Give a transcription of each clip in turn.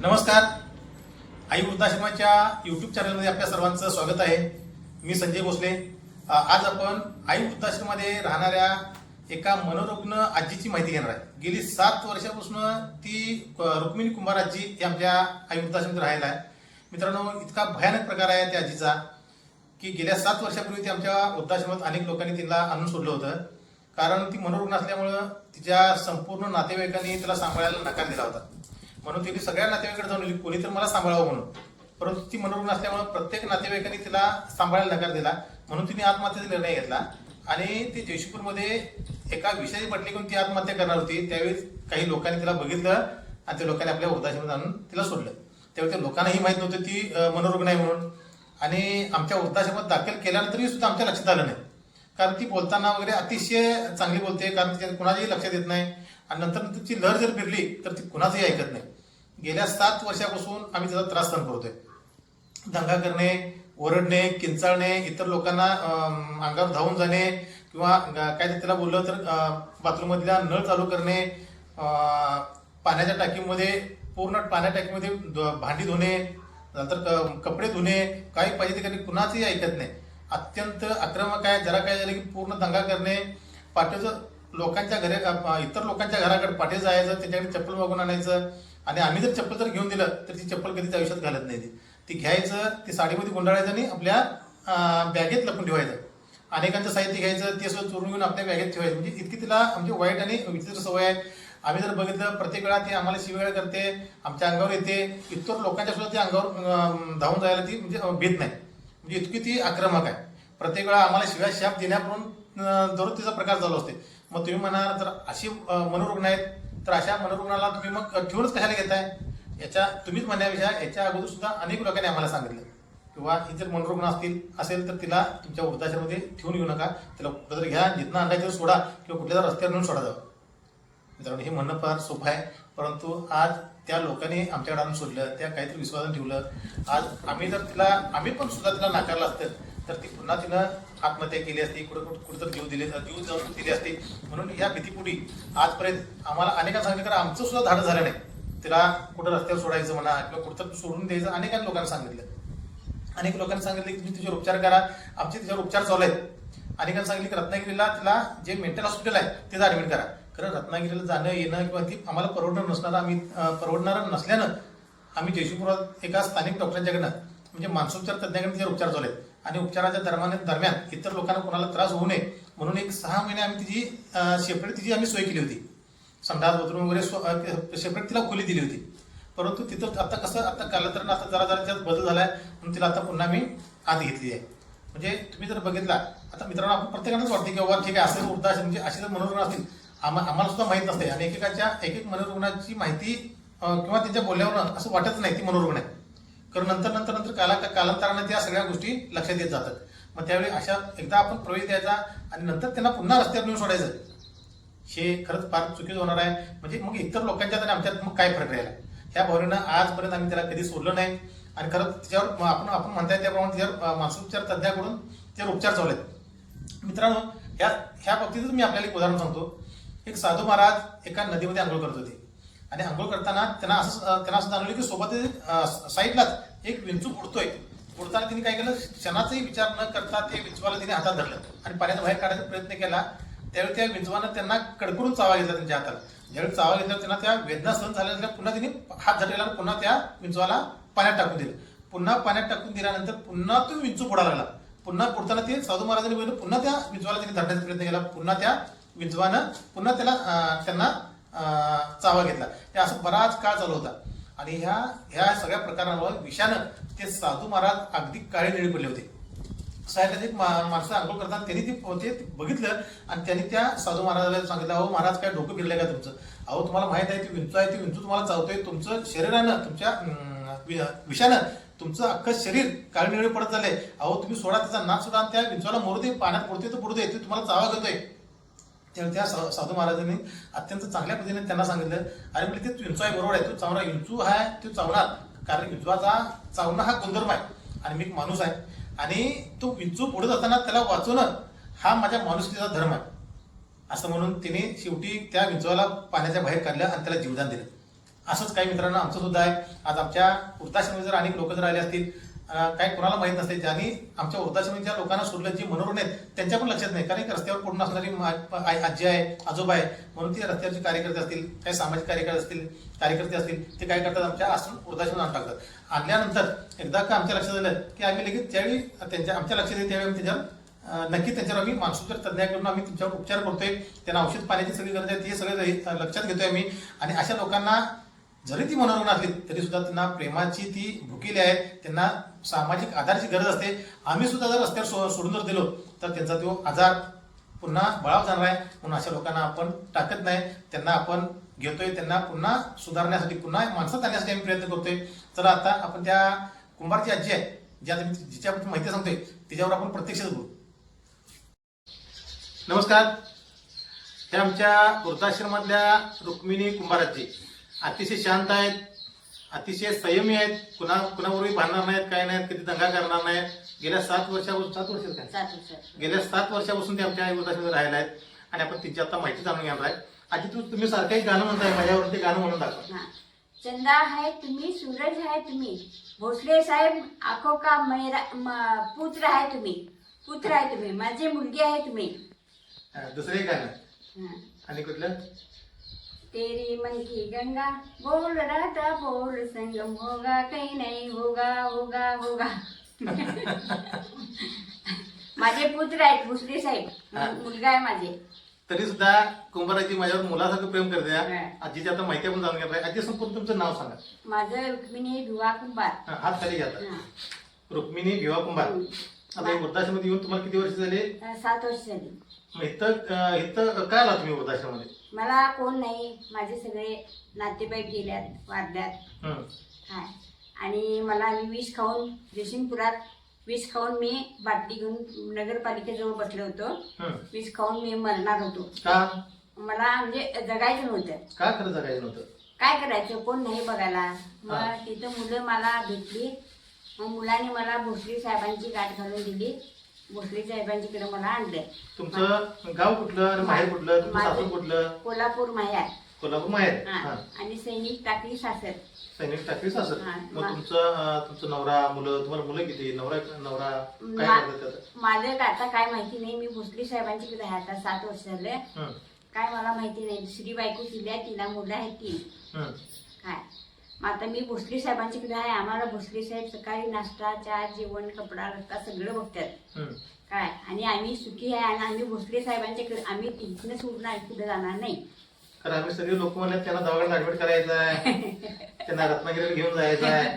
नमस्कार. आई वृद्धाश्रमाच्या युट्यूब चॅनलमध्ये आपल्या सर्वांचं स्वागत आहे. मी संजय भोसले. आज आपण आई वृद्धाश्रमामध्ये राहणाऱ्या एका मनोरुग्ण आजीची माहिती घेणार आहे. गेली सात वर्षापासून ती रुक्मिणी कुंभार आजी ही आमच्या आई वृद्धाश्रमात राहायला आहे. मित्रांनो इतका भयानक प्रकार आहे त्या आजीचा की गेल्या सात वर्षापूर्वी ती आमच्या वृद्धाश्रमात अनेक लोकांनी तिला आणून सोडलं होतं. कारण ती मनोरुग्ण असल्यामुळं तिच्या संपूर्ण नातेवाईकांनी तिला सांभाळायला नकार दिला होता. म्हणून तिने सगळ्या नातेवाईकडे जाऊन दिली कोणी तर मला सांभाळावं म्हणून. परंतु ती मनोरुग्ण असल्यामुळे प्रत्येक नातेवाईकांनी तिला सांभाळायला नकार दिला. म्हणून तिने आत्महत्येचा निर्णय घेतला. आणि ती जयशिपूरमध्ये एका विषयाची पटली घेऊन ती आत्महत्या करणार होती. त्यावेळी काही लोकांनी तिला बघितलं आणि त्या लोकांनी आपल्या वृद्धाश्रमात आणून तिला सोडलं. त्यावेळी त्या लोकांनाही माहीत नव्हतं ती मनोरुग्ण आहे म्हणून. आणि आमच्या वृद्धाश्रमात दाखल केल्यानंतरही सुद्धा आमच्या लक्षात आलं नाही. कारण ती बोलताना वगैरे अतिशय चांगली बोलते. कारण तिच्या कुणाचंही लक्षात येत नाही. आणि नंतर नंतर ती लहर जर फिरली तर ती कुणाचंही ऐकत नाही. गेल्या सात वर्षापासून आम्ही त्याचा त्रास सहन करतोय. दंगा करणे ओरडणे किंचाळणे इतर लोकांना अंगावर धावून जाणे किंवा काय त्याला बोललं तर बाथरूममधल्या नळ चालू करणे पाण्याच्या टाकीमध्ये पूर्ण पाण्या टाकीमध्ये भांडी धुणे नंतर क- कपडे धुणे काही पाहिजे ते कधी कुणाचंही ऐकत नाही. अत्यंत आक्रमक आहे जरा काय झालं की पूर्ण दंगा करणे पाठीचं लोकांच्या घरे इतर लोकांच्या घराकडे पाठी जायचं त्याच्याकडे चप्पल मागून आणायचं आणि आम्ही जर चप्पल जर घेऊन दिलं तर ती चप्पल कधीच आयुष्यात घालत नाही ती. ती घ्यायचं ती साडीमध्ये गुंडाळायचं आणि आपल्या बॅगेत लपून ठेवायचं. अनेकांचं साहित्य घ्यायचं ते सुद्धा चोरून घेऊन आपल्या बॅगेत ठेवायचं. म्हणजे इतकी तिला आमची वाईट आणि विचित्र सवय आहे. आम्ही जर बघितलं प्रत्येक वेळा ती आम्हाला शिवेळ करते आमच्या अंगावर येते. इतर लोकांच्या सुद्धा ती अंगावर धावून जायला ती म्हणजे भीत नाही. म्हणजे इतकी ती आक्रमक आहे. प्रत्येक वेळा आम्हाला शिव्या शाप देण्याकडून दररोज तिचा प्रकार चालू असते. मग तुम्ही म्हणाल तर अशी मनोरुग्ण आहेत. तर अशा मनोरुग्णाला तुम्ही मग ठेवूनच कशाला घेताय? याच्या तुम्हीच म्हणण्यापेक्षा याच्या अगोदर सुद्धा अनेक लोकांनी आम्हाला सांगितलं. किंवा ही जर मनोरुग्ण असतील असेल तर तिला तुमच्या वृद्धाश्रमामध्ये ठेवून येऊ नका. तिला कुठं तरी घ्या जिथनं आणायचं सोडा किंवा कुठल्या तरी रस्त्यावर नेऊन सोडा जावं. मित्रांनो हे म्हणणं फार सोपं आहे. परंतु आज त्या लोकांनी आमच्याकडे आणून सोडलं त्या काहीतरी विश्वासाने ठेवलं. आज आम्ही जर तिला आम्ही पण सुद्धा तिला नाकारलं असतं तर ती पुन्हा तिनं आत्महत्या केली असती कुठं कुठं कुठं जीव दिले जीव जाऊन दिली असती. म्हणून या भीतीपुढी आजपर्यंत आम्हाला अनेकांना सांगितलं कारण आमचं सुद्धा धाडं झालं नाही. तिला कुठं रस्त्यावर सोडायचं म्हणा किंवा कुठं सोडून द्यायचं अनेकांना लोकांना सांगितलं. अनेक लोकांनी सांगितले की तुम्ही तिच्यावर उपचार करा. आमचे तिच्यावर उपचार चालू आहेत. अनेकांनी सांगितलं की रत्नागिरीला तिला जे मेंटल हॉस्पिटल आहे तिथं ऍडमिट करा. खरं रत्नागिरीला जाणं येणं किंवा ती आम्हाला परवडणार नसणार आम्ही परवडणारं परवडणार नसल्यानं आम्ही जयशिपुरात एका स्थानिक डॉक्टरांच्याकडनं म्हणजे मानसोपचार तज्ञाकडे तिच्यावर उपचार चालू आहेत. आणि उपचाराच्या दरम्यान दरम्यान इतर लोकांना कोणाला त्रास होऊ नये म्हणून एक सहा महिने आम्ही तिची सेपरेट तिची आम्ही सोय केली होती. संडास बाथरूम वगैरे सेपरेट तिला खोली दिली होती. परंतु तिथं आता कसं आता कालांतरानं आता जरा जरा त्यात बदल झाला आहे म्हणून तिला आता पुन्हा मी आत घेतली आहे. म्हणजे तुम्ही जर बघितला आता मित्रांनो आपण प्रत्येकानंच वाटते की बाबा ठीक आहे असेच वृद्ध असेल म्हणजे असे जर मनोरुग्ण असतील आम्हा आम्हाला सुद्धा माहीत नसते आणि एकेकाच्या एक एक मनोरुग्णाची माहिती किंवा त्यांच्या बोलल्यावर असं वाटत नाही ती मनोरुग्ण आहे. तर नंतर नंतर नंतर काला कालांतराने त्या सगळ्या गोष्टी लक्षात येत जातात. मग त्यावेळी अशा एकदा आपण प्रवेश द्यायचा आणि नंतर त्यांना पुन्हा रस्त्यावर नेऊन सोडायचं. हे खरंच फार चुकीचं होणार आहे. म्हणजे मग इतर लोकांच्यात आणि आमच्यात मग काय फरक राहिला? ह्या भावनेनं आजपर्यंत आम्ही त्याला कधी सोडलं नाही. आणि खरंच त्याच्यावर म- आपण आपण म्हणताय त्याप्रमाणे त्याच्यावर मानसोपचार तज्ञाकडून त्यावर उपचार चालू आहेत. मित्रांनो ह्या ह्या बाबतीतच मी आपल्याला एक उदाहरण सांगतो. एक साधू महाराज एका नदीमध्ये आंघोळ करत होते. आणि आंघोळ करताना त्यांना असं त्यांना असं जाणवलं की सोबत साईडलाच एक विंचू उडतोय उडताना तिने काय केलं? क्षणाचाही विचार न करता ते विंचवाला तिने हातात धरलं. आणि पाण्यात बाहेर काढायचा प्रयत्न केला. त्यावेळी त्या विंचवानं त्यांना कडकडून चावा घेतला त्यांच्या हाताला. ज्यावेळी चावा घेतला त्यांना त्या वेदना सहन झाल्यानंतर पुन्हा तिने हात धरलेला आणि पुन्हा त्या विंचवाला पाण्यात टाकून दिलं. पुन्हा पाण्यात टाकून दिल्यानंतर पुन्हा तो विंचू बुडायला लागला. पुन्हा पुढताना ते साधू महाराजांनी बघितलं पुन्हा त्या विंचवाला तिने धरण्याचा प्रयत्न केला. पुन्हा त्या विंचवानं पुन्हा त्याला त्यांना चावा घेतला. हे असं बराच काळ चालू होता. आणि ह्या ह्या सगळ्या प्रकारांवर विषानं ते साधू महाराज अगदी काळे निळे पडले होते. साहेब एक मा- माणसं आंघोळ करताना त्यांनी ते ते बघितलं आणि त्यांनी त्या साधू महाराजाला सांगितलं अहो महाराज काय डोकं फिरलंय का तुमचं? अहो तुम्हाला माहीत आहे ती विंचू आहे ती विंचू तुम्हाला चावतोय तुमचं शरीरानं तुमच्या वि- विषानं तुमचं अख्खं शरीर काळे निळे पडत झालंय अहो तुम्ही सोडा त्याचा नाच सोडा आणि त्या विंचूला मोरू दे पाण्यात पडतोय तर पडू ते तुम्हाला चावा घेतोय तेव्हा त्या सा- साधू महाराजांनी अत्यंत चांगल्या पद्धतीने त्यांना सांगितलं अरे म्हणजे ते विंचू आहे बरोबर आहे. तो चावणार विंचू आहे तो चावणार. कारण विंचवाचा चावणं हा गुणधर्म आहे आणि मी एक माणूस आहे. आणि तो विंचू पुढे जाताना त्याला वाचवणं हा माझ्या माणुसकीचा धर्म आहे. असं म्हणून तिने शेवटी त्या विंचवाला पाण्याच्या बाहेर काढलं आणि त्याला जीवदान दिलं. असंच काही मित्रांनो आमचं सुद्धा आहे. आज आमच्या वृद्धाश्रमी जर अनेक लोक जर आले असतील काय कोणाला माहीत नसते. ज्यांनी आमच्या वृद्धाश्रमीच्या लोकांना सोडलं जी मनोरुग्ण आहेत त्यांच्या पण लक्षात नाही. कारण एक रस्त्यावर कोण असणारी मा- आई- आजी आहे आजोबा आहे. म्हणून ते रस्त्यावरचे कार्यकर्ते असतील काही सामाजिक कार्यकर्ते असतील कार्यकर्ते असतील ते काय करतात? आमच्या आश्रम वृद्धाश्रम आणून टाकतात. आणल्यानंतर एकदा का आमच्या लक्षात आलं की आम्ही लगेच त्यावेळी त्यांच्या आमच्या लक्षात येईल त्यावेळी आम्ही त्याच्यावर नक्की त्यांच्यावर आम्ही मानसोपचार तज्ञाकडून आम्ही तुमच्यावर उपचार करतोय. त्यांना औषध पाण्याची सगळी गरज आहे ते सगळे लक्षात घेतोय आम्ही. आणि अशा लोकांना जरी ती मनोरुग्ण असली तरी सुद्धा त्यांना प्रेमाची ती भुकेली आहे. त्यांना सामाजिक आधाराची गरज असते. आम्ही सुद्धा जर रस्त्यावर सो- सोडून जर दिलो तर त्यांचा तो आजार पुन्हा बळाव जाणार आहे. म्हणून अशा लोकांना आपण टाकत नाही. त्यांना आपण घेतोय. त्यांना पुन्हा सुधारण्यासाठी पुन्हा माणसात आणण्यासाठी आम्ही प्रयत्न करतोय. तर आता आपण त्या कुंभारची आजी आहे ज्या जिच्याबद्दल माहिती सांगतोय तिच्यावर आपण प्रत्यक्षच बोलू. नमस्कार. हे आमच्या वृद्धाश्रमातल्या रुक्मिणी कुंभाराजी. अतिशय शांत आहेत अतिशय संयमी आहेत कुणा कुणाबरोबर भांडणार नाहीत काय नाहीत कधी दंगा करणार नाहीत. गेल्या सात वर्षापासून सात वर्ष काय? सात वर्षात. गेल्या सात वर्षापासून ते आमच्या आई राहायला आहेत आणि आपण त्यांची आता माहिती जाणून घेणार आहे. आजी तू तुम्ही सारखं एक गाणं म्हणताय माझ्यावर ते गाणं म्हणून दाखवा. हाँ. चंदा है तुम्ही सूरज है तुम्ही. भोसले साहेब आखो का मेरा म- पुत्र है तुम्ही. पुत्र आहे तुम्ही. माझे मुलगी आहे तुम्ही. दुसरं एक गाणं. हाँ. आणि कुठलं? तेरी मन की गंगा बोल राधा बोल संगम होगा कहीं नहीं होगा होगा होगा. माझे पुत्र आहेत भोसले साहेब. मुलगा आहे माझे. तरी सुद्धा कुंभाराजी माझ्यावर मुलासारखं प्रेम करते हा. आजीची आता माहिती आपण जाणून आहे आजी संपूर्ण तुमचं नाव सांगा. माझं रुक्मिणी भिवा कुंभार. हा, हात खाली घ्या हा. रुक्मिणी भिवा कुंभार. आता हे वृद्धाश्रमात येऊन तुम्हाला किती वर्ष झाले? सात वर्ष झाली. मग इथं अं, इथं काय आला तुम्ही वृद्धाश्रमामध्ये? मला कोण नाही. माझे सगळे नातेवाईक गेल्यात वारल्यात. आणि मला मी विष खाऊन जयसिंगपुरात विष खाऊन मी बाटली घेऊन नगरपालिकेजवळ बसलो होतो. विष खाऊन मी मरणार होतो. का? मला म्हणजे जगायचं नव्हतं. का खरं जगायचं नव्हतं? काय करायचं? कोण नाही बघायला. हा. मग तिथं मुलं मला भेटली. मग मुलांनी मला भोसले साहेबांची गाठ घालून दिली. भोसले साहेबांच्याकडे मला आणलं. तुमचं गाव कुठलं? माहेर कुठलं? तुमचं कुठलं? कोल्हापूर माया कोल्हापूर माहेर. हा. आणि सैनिक टाकली सासर. सैनिक टाकली सासर. हा. मग मा- तुमचं अं, तुमचं नवरा मुलं तुम्हाला मुलं किती? नवरा नवरा काय मा- करतात त्याचं? माझं आता काय माहिती नाही. मी भोसले साहेबांच्याकडे आहे आता सात वर्ष झाले. काय मला माहिती नाही. दुसरी बायको आहे तिला मुलं आहेत तीन हम्म. काय? आता मी भोसले साहेबांच्याकडे आहे. आम्हाला भोसले साहेब सकाळी नाश्ता चहा जेवण कपडा रस्ता सगळं बघतात. काय? आणि आम्ही सुखी आहे आणि आम्ही भोसले साहेबांच्याकडे आम्ही तिथनं सोडून आणि पुढे जाणार नाही. कारण आम्ही सगळे लोक म्हणले त्यांना दवाखान्यात ऍडमिट करायचं आहे त्यांना रत्नागिरीला घेऊन जायचं आहे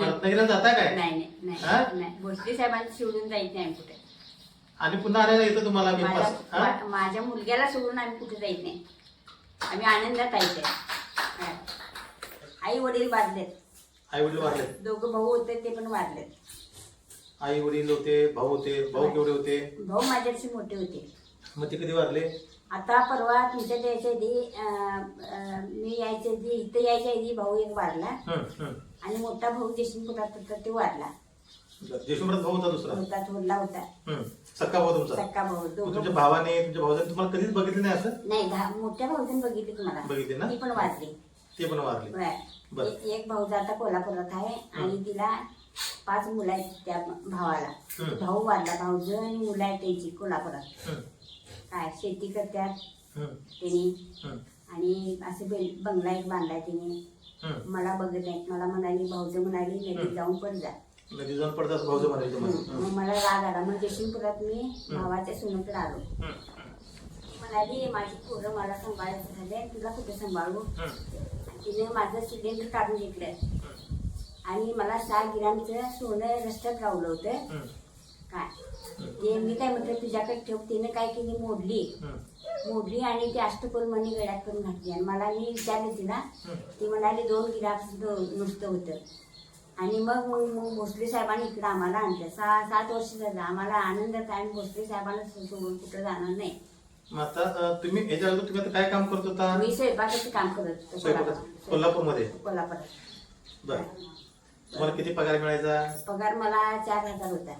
रत्नागिरीला जाता काय? नाही नाही? नाही भोसले साहेबांचं सोडून जायचं नाही आम्ही कुठे. आणि पुन्हा आणायला येतो तुम्हाला माझ्या मुलग्याला सोडून आम्ही कुठे जायचं नाही. आम्ही आनंदात आहे आई वडील वारलेत आई वडील वारले दोघं भाऊ होते ते पण वारलेत आई वडील होते भाऊ होते भाऊ केवढे होते? भाऊ माझ्यापेक्षा मोठे होते. मग ते कधी वारले आता परवा तुमच्या यायच्या आधी अं, अं, मी यायच्या आधी इथं यायच्या आधी भाऊ एक वारला हम्म. आणि मोठा भाऊ जयसिंगपुरात होता तो वारला. जयशंभरात भाऊ होता दुसरा? होता थोरला होता. सक्का भाऊ तुमचा? सक्का भाऊ मग तुमच्या भावाने तुमच्या भावाने तुम्हाला कधीच बघितलं नाही असं? नाही धा- मोठ्या भाऊजन बघितली तुम्हाला. बघितली ना? ती पण वारली ते पण वारले. बरं. एक भाऊ जाता कोल्हापुरात आहे आणि तिला पाच मुलं आहेत त्या भावाला. हम्म. भाऊ वारला भाऊज आणि मुलं आहेत त्यांची कोल्हापुरात. काय शेती करतात त्यांनी. आणि असं बेल- बंगला एक बांधलाय त्यांनी. मला बघत नाहीत मला म्हणाली भाऊज म्हणाली नदीत. जाऊन पण जा. नदी जाऊन हम्म. तुम्हाला. मग मला राग आला. मग जयसिंगपुरात मी भावाच्या सुनेकडे आलो म्हणाली माझी पोरं मला सांभाळायचं झाले तुला कुठे सांभाळू? तिने माझं सिलेंडर काढून घेतलं आणि मला सहा गिरामचं सोनं रस्त्यात लावलं होतं. काय? ते मी काय म्हटलं तुझ्याकडे ठेव. तिने काय केली? मोडली. मोडली आणि ती अष्टकोल मनी गळ्यात करून घातली. आणि मला मी विचारलं तिला. ती म्हणाली दोन गिराक नुसतं होतं. आणि मग मग भोसले साहेबांनी इकडं आम्हाला आणलं. सहा सात वर्ष झालं. आम्हाला आनंदात आहे आणि भोसले साहेबांना सोडून कुठं जाणार नाही. मग आता अं, तुम्ही याच्या अगोदर तुम्ही आता काय काम करत होता? मी स्वयंपाकाचं काम करत होतो स्वयंपाकाचं? कोल्हापूरमध्ये? कोल्हापुरात बर. तुम्हाला किती पगार मिळायचा? पगार मला चार हजार होता.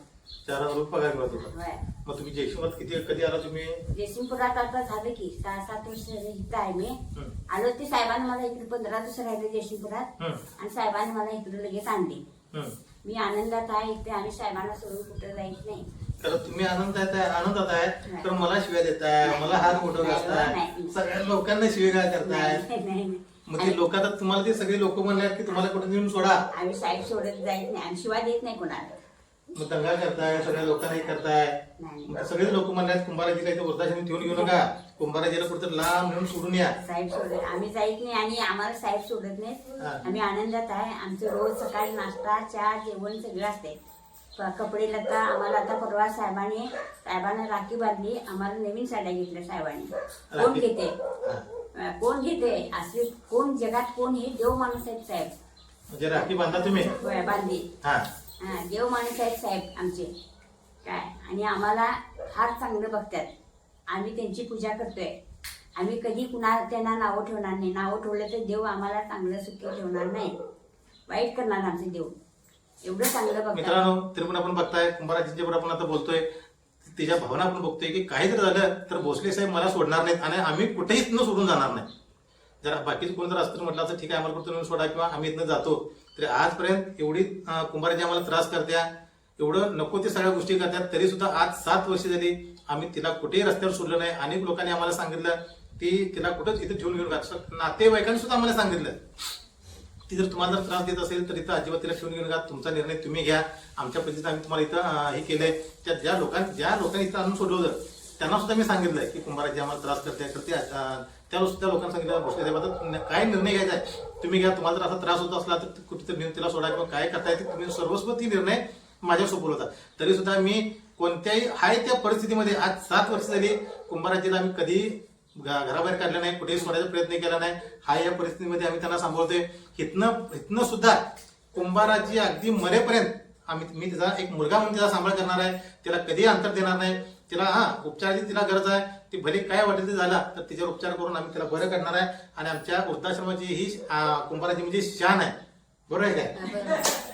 चार हजार रुपये पगार मिळत होता. होय. मग तुम्ही जयशिवात किती कधी आला तुम्ही? जयसिंगपुरात आता झालं की सहा सात वर्ष इथं आहे मी. हं. आलो ते साहेबांनी मला इकडे पंधरा दिवस राहिले जयसिंगपुरात. हं. आणि साहेबांनी मला इकडे लगेच आणले. हं. मी आनंदात आहे इथे आम्ही साहेबांना सोडून कुठं जायच नाही. तर तुम्ही आनंदात आहे आनंदात आहे तर मला शिव्या देताय मला हात मोठं नाही, घालताय. नाही. सगळ्या लोकांना शिव्या करताय? नाही, नाही, नाही. मग ते आणि लोक आता तुम्हाला ते सगळे लोक म्हणले की तुम्हाला कुठे नेऊन सोडा. आम्ही साहेब सोडत जायच नाही आम्ही शिवाय देत नाही कोणाला. मग दंगा करताय सगळ्या लोकांना हे करताय. नाही. सगळेच लोक म्हणतात कुंभाराजीला इथे वृद्धाश्रमी ठेवून घेऊ नका. कुंभाराजीला कुठे लांब नेऊन सोडून या. साहेब सोडत आम्ही जायत नाही आणि आम्हाला साहेब सोडत नाहीत. हा. आम्ही आनंदात आहे. आमचं रोज सकाळी नाश्ता चहा जेवण सगळं असते कपडे लत्ता आम्हाला आता परवा साहेबांनी साहेबांना राखी बांधली आम्हाला नवीन साड्या घेतल्या साहेबांनी. कोण घेते? कोण घेते? असे कोण जगात कोण हे देव माणूस आहेत साहेब. म्हणजे राखी बांधा तुम्ही? बांधली. हा. हा देव माणूस आहेत साहेब आमचे. काय? आणि आम्हाला फार चांगलं बघतात. आम्ही त्यांची पूजा करतोय. आम्ही कधी कुणा त्यांना नावं ठेवणार नाही. नावं ठेवलं तर देव आम्हाला चांगलं सुखी ठेवणार नाही. वाईट करणार आमचे देव. एवढं चांगलं मित्रांनो तरी पण आपण बघताय कुंभाराजींचे आपण आता बोलतोय. तिच्या भावना आपण बघतोय की काही जर झालं तर भोसले साहेब मला सोडणार नाहीत आणि आम्ही कुठेही इथनं सोडून जाणार नाही. जर बाकीचं कोण जर असतं म्हटलं तर ठीक आहे आम्हाला कुठं सोडा किंवा आम्ही इथनं जातो. तरी आजपर्यंत एवढी अं, कुंभाराजी आम्हाला त्रास करत्या एवढं नको ते सगळ्या गोष्टी करतात तरी सुद्धा आज सात वर्ष झाली आम्ही तिला कुठेही रस्त्यावर सोडलं नाही. अनेक लोकांनी आम्हाला सांगितलं ती तिला कुठंच इथे ठेवून घेऊन नातेवाईकांनी सुद्धा आम्हाला सांगितलं. ती जर तुम्हाला जर त्रास देत असेल तर इथं अजिबात तिला ठेवून घेऊन नका तुमचा निर्णय तुम्ही घ्या. आमच्या पद्धतीने आम्ही तुम्हाला इथं हे केलंय. त्या ज्या लोकांनी ज्या लोकांनी इथं आणून सोडवलं होतं त्यांना सुद्धा मी सांगितलंय की कुंभाराजी आम्हाला त्रास करते करते. अं, त्या त्या लोकांना सांगितलं भोसले काय निर्णय घ्यायचा आहे? तुम्ही घ्या. तुम्हाला जर असा त्रास होत असला तर कुठेतरी नेऊन तिला सोडा किंवा काय करता येते तुम्ही सर्वस्व ती निर्णय माझ्यासोबत होता तरी सुद्धा मी कोणत्याही हाय त्या परिस्थितीमध्ये आज सात वर्ष झाली कुंभाराजीला आम्ही कधी घराबाहेर काढलं नाही कुठेही सोडायचा प्रयत्न केला नाही. हा या परिस्थितीमध्ये आम्ही त्यांना सांभाळतोय हितनं हितनं सुद्धा कुंभाराची अगदी मरेपर्यंत आम्ही मी तिचा एक मुलगा म्हणून तिचा सांभाळ करणार आहे. तिला कधीही अंतर देणार नाही. तिला हा उपचाराची तिला गरज आहे. ती भले काय वाटेल ते झाला तर तिच्यावर उपचार करून आम्ही तिला बरं करणार आहे. आणि आमच्या वृद्धाश्रमाची ही कुंभाराची म्हणजे शान आहे. बरोबर आहे काय? बरोबर.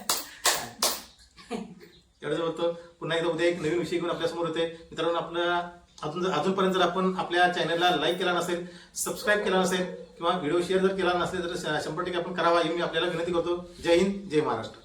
एवढं बोलतो पुन्हा एकदा उद्या एक नवीन विषय घेऊन आपल्यासमोर होते मित्रांनो आपलं अजून अजूनपर्यंत जर आपण आपल्या चॅनलला लाईक केला नसेल सबस्क्राईब केला नसेल किंवा व्हिडिओ शेअर जर केला नसेल तर श- शंभर टक्के आपण करावा ही मी आपल्याला विनंती करतो. जय हिंद जय महाराष्ट्र.